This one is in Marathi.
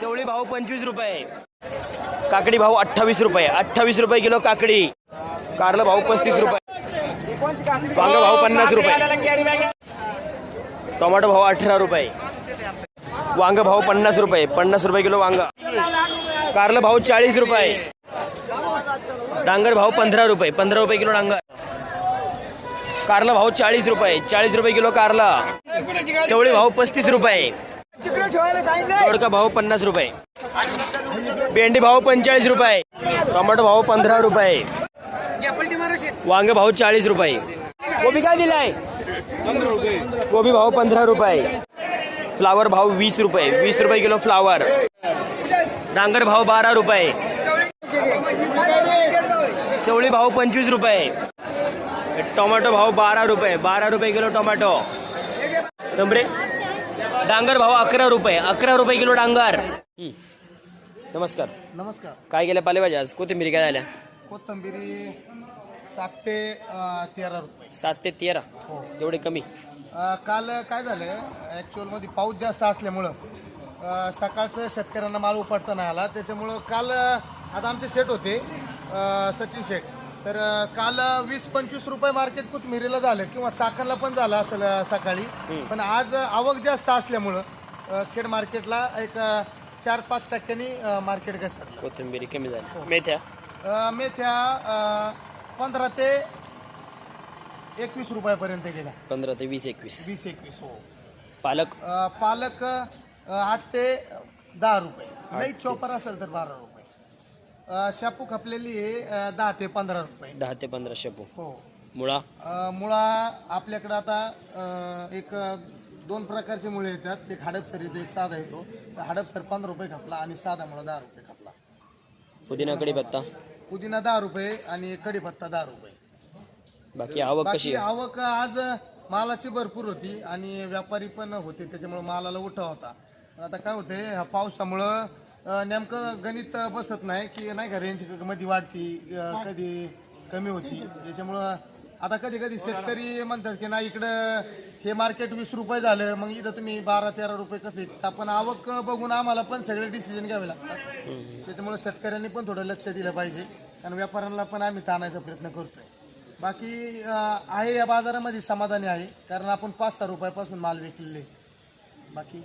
चवळी भाव पंचवीस रुपये. काकडी भाव अठ्ठावीस रुपये. अठ्ठावीस रुपये किलो काकडी. कारलं भाव पस्तीस रुपये. वांग भाव पन्नास रुपये. टोमॅटो भाव अठरा रुपये. वांग भाव पन्नास रुपये. पन्नास रुपये किलो वांग. कारलं भाव चाळीस रुपये. डांगर भाव पंधरा रुपये. पंधरा रुपये किलो डांगर. कारला भाव चाळीस रुपये. चाळीस रुपये किलो कारला. चवळी भाव पस्तीस रुपये. दोडका भाव पन्नास रुपये। भेंडी भाव पंचेचाळीस रुपये, टोमॅटो भाव पंधरा रुपये, वांगे भाव चाळीस रुपये। कोबी काय दिलाय? कोबी भाव पंधरा रुपये, फ्लावर भाव वीस रुपये वीस रुपये किलो फ्लावर, डांगर भाव बारा रुपये, चवळी भाव पंचवीस रुपये, टोमॅटो भाव बारा रुपये बारा रुपये किलो टोमॅटो। तंबरे? डांगर भाव अकरा रुपये. अकरा रुपये किलो डांगर. हं. नमस्कार. नमस्कार. काय गेल्या पालेभाज्या आज? कोथिंबीर काय झाल्या? कोथंबिरी सात ते अ, तेरा रुपये. सात ते तेरा. हो. एवढे कमी? अ, काल काय झालं? ॲक्च्युअलमध्ये पाऊस जास्त असल्यामुळं अ, सकाळचं शेतकऱ्यांना माल उपटता नाही आला. त्याच्यामुळं काल अ, आता आमचे शेट होते अ, सचिन शेट तर काल वीस पंचवीस रुपये मार्केट कोथमिरीला झालं किंवा चाकणला पण झालं असेल अ, सकाळी. पण आज आवक जास्त असल्यामुळं खेड मार्केटला एक चार पाच टक्क्यांनी मार्केट घसरलं. कोथिंबीर कमी झाली. मेथ्या? मेथ्या पंधरा ते एकवीस रुपयापर्यंत गेल्या. पंधरा ते वीस एकवीस. वीस एकवीस हो. पालक? पालक आठ ते दहा रुपये. नाही चॉपर असेल तर बारा रुपये. अ, शापू खपलेली आहे अ, दहा ते पंधरा रुपये. दहा ते पंधरा शेपू हो. मुळा? अ, मुळा आपल्याकडं आता अ, एक अ, दोन प्रकारचे मुळे येतात. एक हडपसर येतो एक साधा येतो. तर हडपसर पंधरा रुपये खपला आणि साधा मुळा दहा रुपये खपला. पुदिना कढीपत्ता? पुदिना दहा रुपये आणि कढीपत्ता दहा रुपये. बाकी आवक कशी बाकी आहे? आवक आज मालाची भरपूर होती आणि व्यापारी पण होते त्याच्यामुळे मालाला उठाव होता. पण आता काय होते ह्या पावसामुळं नेमकं गणित बसत नाही की नाही का? रेंजमध्ये वाढती कधी कमी होती. त्याच्यामुळं आता कधी कधी शेतकरी म्हणतात की नाही इकडं हे मार्केट वीस रुपये झालं मग इथं तुम्ही बारा तेरा रुपये कसं आपण पण आवक बघून आम्हाला पण सगळे डिसिजन घ्यावे लागतात. त्याच्यामुळं शेतकऱ्यांनी पण थोडं लक्ष दिलं पाहिजे. कारण व्यापाऱ्यांना पण आम्ही ताणायचा प्रयत्न करतोय. बाकी आहे या बाजारामध्ये समाधानी आहे कारण आपण पाच सहा रुपयापासून माल विकलेले बाकी